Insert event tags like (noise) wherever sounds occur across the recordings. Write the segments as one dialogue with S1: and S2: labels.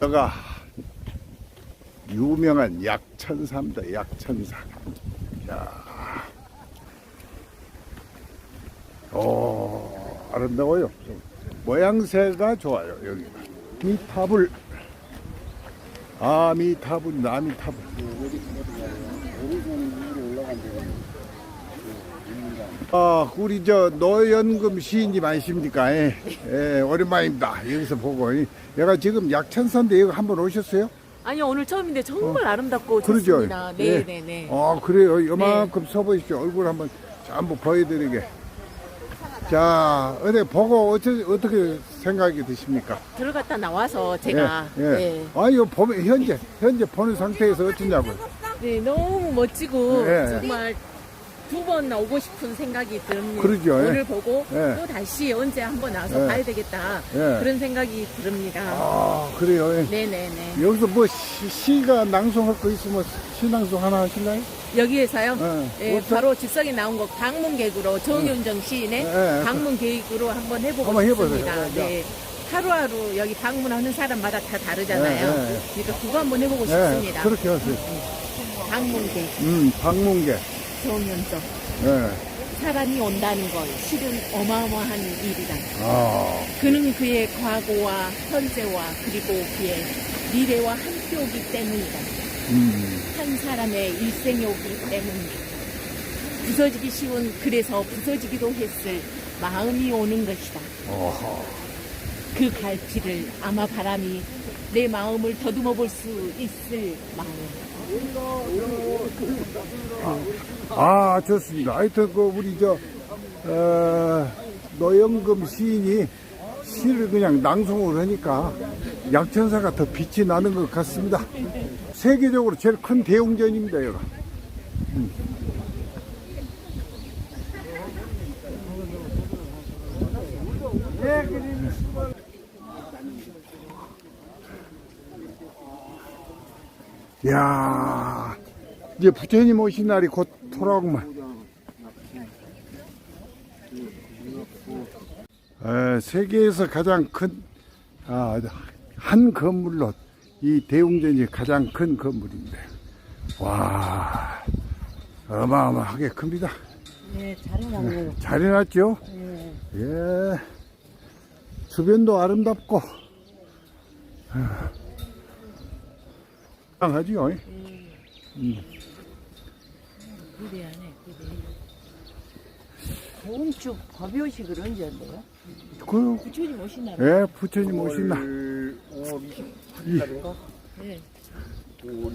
S1: 여가 유명한 약천사입니다. 약천사. 야, 오, 아름다워요. 모양새가 좋아요. 여기가 미타불. 아미타불, 아미타불. 아, 우리 저 노연금 시인님 아니십니까? 예, 예, 오랜만입니다. 여기서 보고. 예. 내가 지금 약천사인데 여기 한번 오셨어요?
S2: 아니요 오늘 처음인데 정말 아름답고
S1: 그러죠?
S2: 좋습니다.
S1: 예.
S2: 네네네.
S1: 아, 그래요. 요만큼 서보십시오. 얼굴 한번 전부 보여드리게. 자, 어디 보고 어떻게, 어떻게 생각이 드십니까?
S2: 들어갔다 나와서 제가
S1: 예, 예.
S2: 네.
S1: 아, 이거 보면, 현재, 현재 보는 상태에서 어쩌냐고요.
S2: 네, 너무 멋지고
S1: 예.
S2: 정말 두번 오고 싶은 생각이 듭니다.
S1: 그러죠, 예.
S2: 오늘 보고
S1: 예.
S2: 또 다시 언제 한번 와서
S1: 예.
S2: 봐야 되겠다
S1: 예.
S2: 그런 생각이 듭니다.
S1: 아, 그래요. 예.
S2: 네네네.
S1: 여기서 뭐 시, 시가 낭송할 거 있으면 시낭송 하나 하실까요?
S2: 여기에서요.
S1: 예.
S2: 예,
S1: 어떤-
S2: 바로 즉석에 나온 거 방문객으로 정윤정 시인의
S1: 예, 예.
S2: 방문객으로 한번 해보고
S1: 한번 해보세요.
S2: 싶습니다.
S1: 예,
S2: 네. 하루하루 여기 방문하는 사람마다 다 다르잖아요.
S1: 예, 예.
S2: 그러니까 그거 한번 해보고
S1: 예,
S2: 싶습니다.
S1: 그렇게 하세요.
S2: 방문객
S1: 음, 방문 객.
S2: 정윤정.
S1: 예.
S2: 사람이 온다는 건 실은 어마어마한 일이다.
S1: 아,
S2: 그는 그의 과거와 현재와 그리고 그의 미래와 함께 오기 때문이다.
S1: 음,
S2: 한 사람의 일생이 오기 때문이다. 부서지기 쉬운 그래서 부서지기도 했을 마음이 오는 것이다.
S1: 어허.
S2: 그 갈피를 아마 바람이 내 마음을 더듬어 볼 수 있을 마음.
S1: 아, 좋습니다. 하여튼, 그, 우리, 저, 어, 노영금 시인이 시를 그냥 낭송을 하니까 약천사가 더 빛이 나는 것 같습니다. 세계적으로 제일 큰 대웅전입니다, 여기가. 음. 이 야, 이제 부처님 오신 날이 곧 돌아오구만. 에, 세계에서 가장 큰, 아, 한 건물로 이 대웅전이 가장 큰 건물인데. 와, 어마어마하게 큽니다.
S2: 네, 잘해놨네요. (laughs)
S1: 잘 해놨죠? 예. 주변도 아름답고. 하지요.
S2: 기대하네, 기대.
S3: 다음 주 법요식을 언제 한대요?
S1: 그,
S2: 부처님 오시나
S1: 예, 부처님 오신 날.
S2: 네.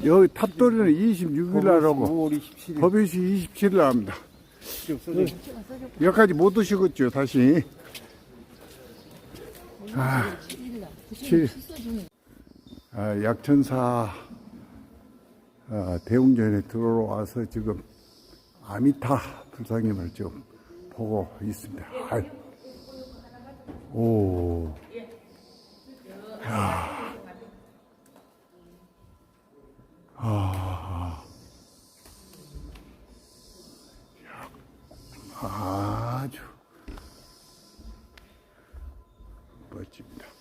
S1: 여기 탑돌이는 26일 날 오고, 법요시 27일 날 합니다. 여기까지 못 오시겠죠, 다시. 아, 7. 아, 약천사 아, 어, 대웅전에 들어와서 지금 아미타 불상님을 좀 보고 있습니다. 아유. 오. 야. 아. 아주 멋집니다.